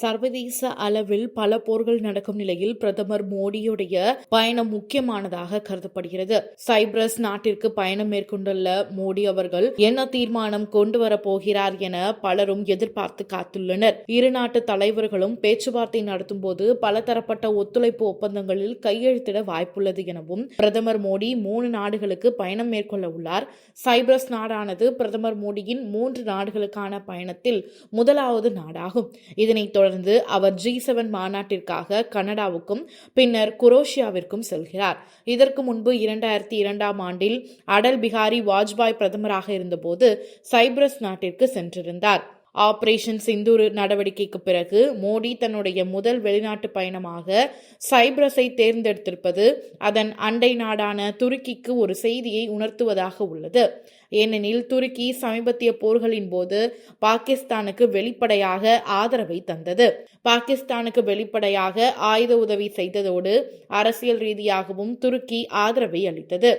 சர்வதேச அளவில் பல போர்கள் நடக்கும் நிலையில் பிரதமர் மோடியுடைய பயணம் முக்கியமானதாக கருதப்படுகிறது. சைப்ரஸ் நாட்டிற்கு பயணம் மேற்கொண்டுள்ள மோடி அவர்கள் என்ன தீர்மானம் கொண்டு வரப்போகிறார் என பலரும் எதிர்பார்த்து காத்துள்ளனர். இரு நாட்டு தலைவர்களும் பேச்சுவார்த்தை நடத்தும் போது பலதரப்பட்ட ஒத்துழைப்பு ஒப்பந்தங்களில் கையெழுத்திட வாய்ப்புள்ளது எனவும் பிரதமர் மோடி மூணு நாடுகளுக்கு பயணம் மேற்கொள்ள உள்ளார். சைப்ரஸ் நாடானது பிரதமர் மோடியின் மூன்று நாடுகளுக்கான பயணத்தில் முதலாவது நாடாகும். இதனைத் தொடர்ந்து அவர் ஜி செவன் மாநாட்டிற்காக கனடாவுக்கும் பின்னர் குரோஷியாவிற்கும் செல்கிறார். இதற்கு முன்பு இரண்டாயிரத்தி இரண்டாம் ஆண்டில் அடல் பிகாரி வாஜ்பாய் பிரதமராக இருந்தபோது சைப்ரஸ் நாட்டிற்கு சென்றிருந்தார். ஆபரேஷன் சிந்தூர் நடவடிக்கைக்கு பிறகு மோடி தன்னுடைய முதல் வெளிநாட்டு பயணமாக சைப்ரஸை தேர்ந்தெடுத்திருப்பது அதன் அண்டை நாடான துருக்கிக்கு ஒரு செய்தியை உணர்த்துவதாக உள்ளது. ஏனெனில் துருக்கி சமீபத்திய போர்களின் போது பாகிஸ்தானுக்கு வெளிப்படையாக ஆதரவை தந்தது. பாகிஸ்தானுக்கு வெளிப்படையாக ஆயுத உதவி செய்ததோடு அரசியல் ரீதியாகவும் துருக்கி ஆதரவை அளித்தது.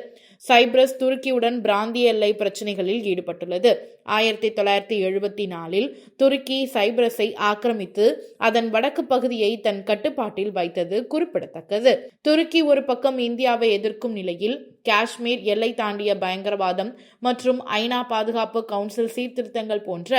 சைப்ரஸ் துருக்கியுடன் பிராந்திய எல்லை பிரச்சினைகளில் ஈடுபட்டுள்ளது. ஆயிரத்தி தொள்ளாயிரத்தி எழுபத்தி நாலில் துருக்கி சைப்ரஸை ஆக்கிரமித்து அதன் வடக்கு பகுதியை தன் கட்டுப்பாட்டில் வைத்தது குறிப்பிடத்தக்கது. துருக்கி ஒரு பக்கம் இந்தியாவை எதிர்க்கும் நிலையில் காஷ்மீர் எல்லை தாண்டிய பயங்கரவாதம் மற்றும் ஐநா பாதுகாப்பு கவுன்சில் சீர்திருத்தங்கள் போன்ற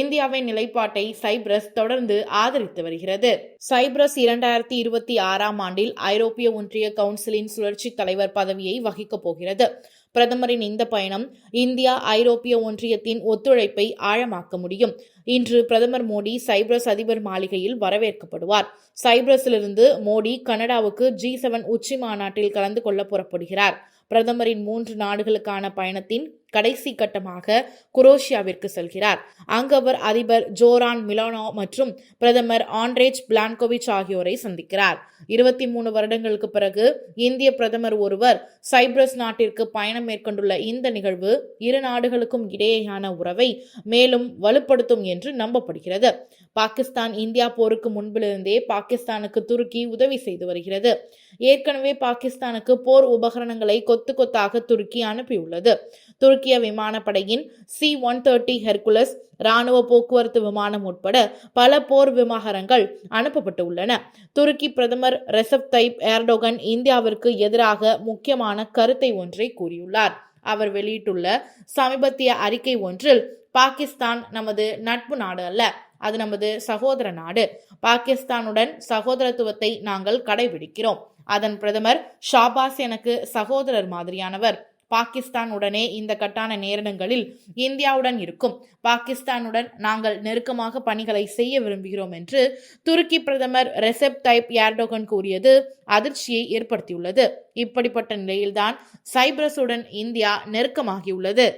இந்தியாவின் நிலைப்பாட்டை சைப்ரஸ் தொடர்ந்து ஆதரித்து வருகிறது. சைப்ரஸ் இரண்டாயிரத்தி இருபத்தி ஆறாம் ஆண்டில் ஐரோப்பிய ஒன்றிய கவுன்சிலின் சுழற்சி தலைவர் பதவியை வகிக்கப் போகிறது. பிரதமரின் இந்த பயணம் இந்தியா ஐரோப்பிய ஒன்றியத்தின் ஒத்துழைப்பை ஆழமாக்க முடியும். இன்று பிரதமர் மோடி சைப்ரஸ் அதிபர் மாளிகையில் வரவேற்கப்படுவார். சைப்ரஸிலிருந்து மோடி கனடாவுக்கு ஜி செவன் உச்சி மாநாட்டில் கலந்து கொள்ள புறப்படுகிறார். பிரதமரின் மூன்று நாடுகளுக்கான பயணத்தின் கடைசி கட்டமாக குரோஷியாவிற்கு செல்கிறார். அங்கு அவர் அதிபர் ஜோரான் மிலானோ மற்றும் பிரதமர் ஆண்ட்ரேஜ் பிளான்கோவிச் ஆகியோரை சந்திக்கிறார். இருபத்தி மூணு வருடங்களுக்கு பிறகு இந்திய பிரதமர் ஒருவர் சைப்ரஸ் நாட்டிற்கு பயணம் மேற்கொண்டுள்ள இந்த நிகழ்வு இரு நாடுகளுக்கும் இடையேயான உறவை மேலும் வலுப்படுத்தும் என்று நம்பப்படுகிறது. பாகிஸ்தான் இந்தியா போருக்கு முன்பிலிருந்தே பாகிஸ்தானுக்கு துருக்கி உதவி செய்து வருகிறது. ஏற்கனவே பாகிஸ்தானுக்கு போர் உபகரணங்களை கொத்து கொத்தாக துருக்கி அனுப்பியுள்ளது. துருக்கிய விமானப்படையின் சி ஒன் தேர்ட்டி ஹெர்குலஸ் ராணுவ போக்குவரத்து விமானம் உட்பட பல போர் விமானங்கள் அனுப்பப்பட்டு உள்ளன துருக்கி பிரதமர் ரெசப் தைப் ஏர்டோகன் இந்தியாவிற்கு எதிராக முக்கியமான கருத்தை ஒன்றை கூறியுள்ளார். அவர் வெளியிட்டுள்ள சமீபத்திய அறிக்கை ஒன்றில் பாகிஸ்தான் நமது நட்பு நாடு அல்ல அது நமது சகோதர நாடு. பாகிஸ்தானுடன் சகோதரத்துவத்தை நாங்கள் கடைபிடிக்கிறோம். அதன் பிரதமர் ஷாபாஸ் எனக்கு சகோதரர் மாதிரியானவர். பாகிஸ்தானுடனே இந்த கட்டான நேரடங்களில் இந்தியாவுடன் இருக்கும். பாகிஸ்தானுடன் நாங்கள் நெருக்கமாக பணிகளை செய்ய விரும்புகிறோம் என்று துருக்கி பிரதமர் ரெசெப் தைப் யார்டோகன் கூறியது அதிர்ச்சியை ஏற்படுத்தியுள்ளது. இப்படிப்பட்ட நிலையில்தான் சைப்ரஸுடன் இந்தியா நெருக்கமாகியுள்ளது.